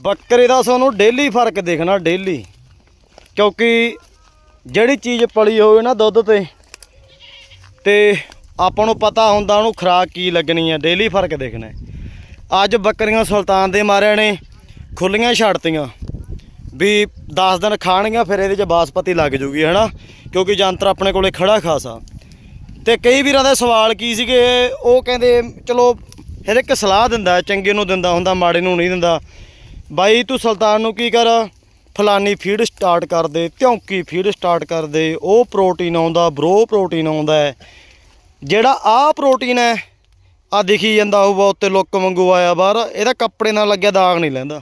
ਬੱਕਰੇ ਦਾ ਤੁਹਾਨੂੰ ਡੇਲੀ ਫ਼ਰਕ ਦੇਖਣਾ, ਡੇਲੀ। ਕਿਉਂਕਿ ਜਿਹੜੀ ਚੀਜ਼ ਪਲੀ ਹੋਵੇ ਨਾ ਦੁੱਧ ਤੇ ਤੇ ਆਪਾਂ ਨੂੰ ਪਤਾ ਹੁੰਦਾ ਉਹਨੂੰ ਖੁਰਾਕ ਕੀ ਲੱਗਣੀ ਹੈ ਡੇਲੀ ਫ਼ਰਕ ਦੇਖਣਾ। ਅੱਜ ਬੱਕਰੀਆਂ ਸੁਲਤਾਨ ਦੇ ਮਾਰਿਆਂ ਨੇ ਖੁੱਲੀਆਂ ਛੱਡਤੀਆਂ ਵੀ 10 ਦਿਨ ਖਾਣਗੀਆਂ, ਫਿਰ ਇਹਦੇ 'ਚ ਬਾਸਪਤੀ ਲੱਗ ਜੂਗੀ, ਹੈਨਾ? ਕਿਉਂਕਿ ਜੰਤਰ ਆਪਣੇ ਕੋਲੇ ਖੜਾ ਖਾਸਾ। ਤੇ ਕਈ ਵੀਰਾਂ ਦਾ ਸਵਾਲ ਕੀ ਸੀਗੇ, ਉਹ ਕਹਿੰਦੇ, ਚਲੋ ਹਰ ਇੱਕ ਸਲਾਹ ਦਿੰਦਾ, ਚੰਗੇ ਨੂੰ ਦਿੰਦਾ ਹੁੰਦਾ, ਮਾੜੇ ਨੂੰ ਨਹੀਂ ਦਿੰਦਾ। ਬਾਈ, ਤੂੰ ਸੁਲਤਾਨ ਨੂੰ ਕੀ ਕਰ? ਫਲਾਨੀ ਫੀਡ ਸਟਾਰਟ ਕਰ ਦੇ ਧਿਉਂਕੀ ਫੀਡ ਸਟਾਰਟ ਕਰ ਦੇ। ਉਹ ਪ੍ਰੋਟੀਨ ਆਉਂਦਾ ਬਰੋ ਪ੍ਰੋਟੀਨ ਆਉਂਦਾ ਜਿਹੜਾ ਆਹ ਪ੍ਰੋਟੀਨ ਹੈ ਆ ਦਿਖੀ ਜਾਂਦਾ ਹੋਊਗਾ, ਉੱਤੇ ਲੁੱਕ ਵਾਂਗੂ ਆਇਆ ਬਾਹਰ। ਇਹਦਾ ਕੱਪੜੇ ਨਾਲ ਲੱਗਿਆ ਦਾਗ ਨਹੀਂ ਲੈਂਦਾ।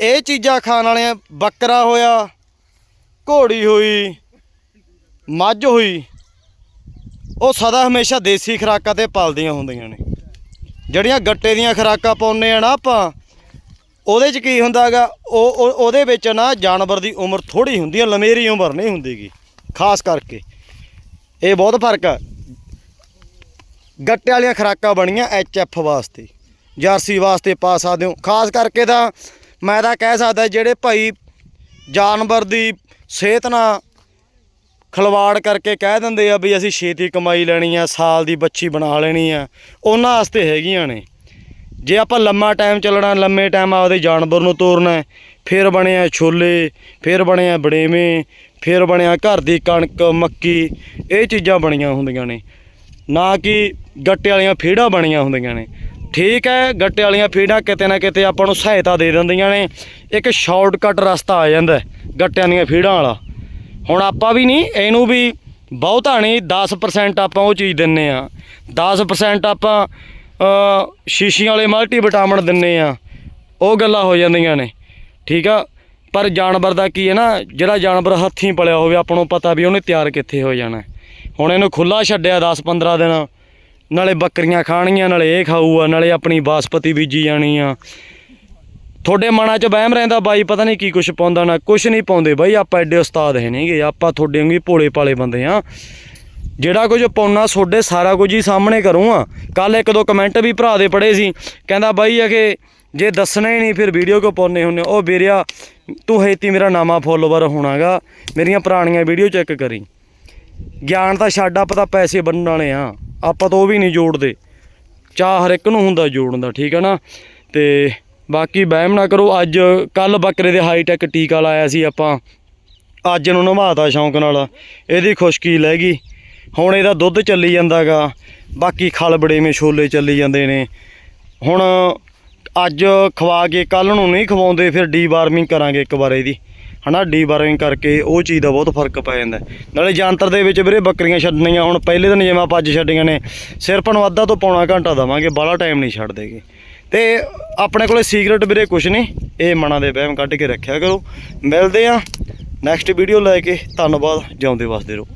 ਇਹ ਚੀਜ਼ਾਂ ਖਾਣ ਵਾਲਿਆਂ, ਬੱਕਰਾ ਹੋਇਆ, ਘੋੜੀ ਹੋਈ, ਮੱਝ ਹੋਈ, ਉਹ ਸਦਾ ਹਮੇਸ਼ਾ ਦੇਸੀ ਖੁਰਾਕਾਂ ਤੇ ਪਲਦੀਆਂ ਹੁੰਦੀਆਂ ਨੇ। ਜਿਹੜੀਆਂ ਗੱਟੇ ਦੀਆਂ ਖੁਰਾਕਾਂ ਪਾਉਂਦੇ ਆ ਨਾ ਆਪਾਂ ਉਹਦੇ 'ਚ ਕੀ ਹੁੰਦਾਗਾ? ਉਹ, ਉਹ- ਉਹਦੇ ਵਿੱਚ ਨਾ ਜਾਨਵਰ ਦੀ ਉਮਰ ਥੋੜੀ ਹੁੰਦੀ ਹੈ ਲਮੇਰੀ ਉਮਰ ਨਹੀਂ ਹੁੰਦੀਗੀ, ਖਾਸ ਕਰਕੇ। ਇਹ ਬਹੁਤ ਫ਼ਰਕ ਆ। ਗੱਟੇ ਵਾਲੀਆਂ ਖੁਰਾਕਾਂ ਬਣੀਆਂ ਐਫ ਵਾਸਤੇ, ਜਰਸੀ ਵਾਸਤੇ ਪਾ ਸਕਦੇ ਹੋ। ਖਾਸ ਕਰਕੇ ਤਾਂ ਮੈਂ ਤਾਂ ਕਹਿ ਸਕਦਾ ਜਿਹੜੇ ਭਾਈ ਜਾਨਵਰ ਦੀ ਸਿਹਤ ਨਾਲ ਖਲਵਾੜ ਕਰਕੇ ਕਹਿ ਦਿੰਦੇ ਆ ਵੀ ਅਸੀਂ ਛੇਤੀ ਕਮਾਈ ਲੈਣੀ ਆ, ਸਾਲ ਦੀ ਬੱਚੀ ਬਣਾ ਲੈਣੀ ਆ, ਉਹਨਾਂ ਵਾਸਤੇ ਹੈਗੀਆਂ ਨੇ। ਜੇ ਆਪਾਂ ਲੰਮਾ ਟਾਈਮ ਚੱਲਣਾ, ਲੰਮੇ ਟਾਈਮ ਆਪਦੇ ਜਾਨਵਰ ਨੂੰ ਤੋਰਨਾ ਫਿਰ ਬਣਿਆ ਛੋਲੇ, ਫਿਰ ਬਣਿਆ ਬੜੇਵੇਂ, ਫਿਰ ਬਣਿਆ ਘਰ ਦੀ ਕਣਕ, ਮੱਕੀ, ਇਹ ਚੀਜ਼ਾਂ ਬਣੀਆਂ ਹੁੰਦੀਆਂ ਨੇ। ਨਾ ਕਿ ਗੱਟੇ ਵਾਲੀਆਂ ਫੀੜਾਂ ਬਣੀਆਂ ਹੁੰਦੀਆਂ ਨੇ। ਠੀਕ ਹੈ, ਗੱਟੇ ਵਾਲੀਆਂ ਫੀਡਾਂ ਕਿਤੇ ਨਾ ਕਿਤੇ ਆਪਾਂ ਨੂੰ ਸਹਾਇਤਾ ਦੇ ਦਿੰਦੀਆਂ ਨੇ। ਇੱਕ ਸ਼ਾਰਟਕਟ ਰਸਤਾ ਆ ਜਾਂਦਾ ਗੱਟਿਆਂ ਦੀਆਂ ਫੀਡਾਂ ਵਾਲਾ। ਹੁਣ ਆਪਾਂ ਵੀ ਨਹੀਂ, ਇਹਨੂੰ ਵੀ ਬਹੁਤਾ ਨਹੀਂ 10% ਆਪਾਂ ਉਹ ਚੀਜ਼ ਦਿੰਨੇ ਆ। 10% ਆਪਾਂ ਸ਼ੀਸ਼ੀਆਂ ਵਾਲੇ ਮਲਟੀ ਵਿਟਾਮਿਨ ਦਿੰਨੇ ਆ। ਉਹ ਗੱਲਾਂ ਹੋ ਜਾਂਦੀਆਂ ਨੇ। ਠੀਕ ਆ? ਪਰ ਜਾਨਵਰ ਦਾ ਕੀ ਹੈ ਨਾ, ਜਿਹੜਾ ਜਾਨਵਰ ਹੱਥੀਂ ਪਲਿਆ ਹੋਵੇ ਆਪਾਂ ਨੂੰ ਪਤਾ ਵੀ ਉਹਨੇ ਤਿਆਰ ਕਿੱਥੇ ਹੋ ਜਾਣਾ। ਹੁਣ ਇਹਨੂੰ ਖੁੱਲਾ ਛੱਡਿਆ 10-15 ਦਿਨ। ਨਾਲੇ ਬੱਕਰੀਆਂ ਖਾਣੀਆਂ, ਨਾਲੇ ਇਹ ਖਾਊਗਾ, ਨਾਲੇ ਆਪਣੀ ਬਾਸਪਤੀ ਬੀਜੀ ਜਾਣੀ ਆ। ਤੁਹਾਡੇ ਮਨਾਂ 'ਚ ਵਹਿਮ ਰਹਿੰਦਾ ਬਾਈ, ਪਤਾ ਨਹੀਂ ਕੀ ਕੁਛ ਪਾਉਂਦਾ ਨਾ ਕੁਛ ਨਹੀਂ ਪਾਉਂਦੇ। ਬਾਈ, ਆਪਾਂ ਐਡੇ ਉਸਤਾਦ ਹੈ ਨਹੀਂਗੇ ਆਪਾਂ ਤੁਹਾਡੇ ਵਾਂਗੀ ਭੋਲੇ ਪਾਲੇ ਬੰਦੇ ਆ। ਜਿਹੜਾ ਕੁਝ ਪਾਉਣਾ ਤੁਹਾਡੇ ਸਾਰਾ ਕੁਝ ਹੀ ਸਾਹਮਣੇ ਕਰੂੰਗਾ। ਕੱਲ ਇੱਕ ਦੋ ਕਮੈਂਟ ਵੀ ਭਰਾ ਦੇ ਪੜੇ ਸੀ। ਕਹਿੰਦਾ ਬਾਈ ਆ ਕਿ ਜੇ ਦੱਸਣਾ ਹੀ ਨਹੀਂ, ਫਿਰ ਵੀਡੀਓ ਕਿਉਂ ਪਾਉਨੇ ਹੁੰਨੇ? ਉਹ ਵੀਰਿਆ, ਤੂੰ ਹੇਤੀ ਮੇਰਾ ਨਾਮਾ ਫੋਲੋਵਰ ਹੋਣਾਗਾ। ਮੇਰੀਆਂ ਪੁਰਾਣੀਆਂ ਵੀਡੀਓ ਚੈੱਕ ਕਰੀ। ਗਿਆਨ ਤਾਂ ਛੱਡ, ਆਪਾਂ ਤਾਂ ਪੈਸੇ ਬੰਨਣ ਵਾਲੇ ਆ। ਆਪਾਂ ਤਾਂ ਉਹ ਵੀ ਨਹੀਂ ਜੋੜਦੇ। ਚਾਹ ਹਰ ਇੱਕ ਨੂੰ ਹੁੰਦਾ ਜੋੜਨ ਦਾ, ਠੀਕ ਹੈ ਨਾ? ਤੇ ਬਾਕੀ ਵਹਿਮ ਨਾ ਕਰੋ। ਅੱਜ ਕੱਲ ਬੱਕਰੇ ਦੇ ਹਾਈ ਟੈਕ ਟੀਕਾ ਲਾਇਆ ਸੀ ਆਪਾਂ। ਅੱਜ ਨੂੰ ਨਵਾਤਾ ਸ਼ੌਂਕ ਨਾਲ। ਇਹਦੀ ਖੁਸ਼ਕੀ ਲੈ ਗਈ। ਹੁਣ ਇਹਦਾ ਦੁੱਧ ਚੱਲੀ ਜਾਂਦਾਗਾ, ਬਾਕੀ ਖਲ ਬੜੇਵੇਂ ਛੋਲੇ ਚੱਲੀ ਜਾਂਦੇ ਨੇ। ਹੁਣ ਅੱਜ ਖਵਾ ਕੇ ਕੱਲ ਨੂੰ ਨਹੀਂ ਖਵਾਉਂਦੇ, ਫਿਰ ਡੀਵਾਰਮਿੰਗ ਕਰਾਂਗੇ ਇੱਕ ਵਾਰ ਇਹਦੀ। ਹਨਾ ਡੀਵਾਰਮਿੰਗ ਕਰਕੇ ਉਹ ਚੀਜ਼ ਦਾ ਬਹੁਤ ਫ਼ਰਕ ਪੈ ਜਾਂਦਾ। ਨਾਲੇ ਜਾਂਤਰ ਦੇ ਵਿੱਚ ਵੀਰੇ ਬੱਕਰੀਆਂ ਛੱਡਣੀਆਂ, ਹੁਣ ਪਹਿਲੇ ਦਿਨ ਜਿਵੇਂ ਆਪਾਂ ਅੱਜ ਛੱਡੀਆਂ ਨੇ ਸਿਰਫ ਨੂੰ ਅੱਧਾ ਤੋਂ ਪੌਣਾ ਘੰਟਾ ਦਵਾਂਗੇ, ਬਾਹਲਾ ਟਾਈਮ ਨਹੀਂ ਛੱਡ ਦੇਗੇ ਤੇ ਆਪਣੇ ਕੋਲੇ ਸੀਕ੍ਰੇਟ ਵੀਰੇ ਕੁਝ ਨਹੀਂ, ਇਹ ਮਨਾਂ ਦੇ ਵਹਿਮ ਕੱਢ ਕੇ ਰੱਖਿਆ ਕਰੋ। ਮਿਲਦੇ ਆ ਨੈਕਸਟ ਵੀਡੀਓ ਲੈ ਕੇ, ਧੰਨਵਾਦ, ਜਿਉਂਦੇ ਵਸਦੇ ਰਹੋ।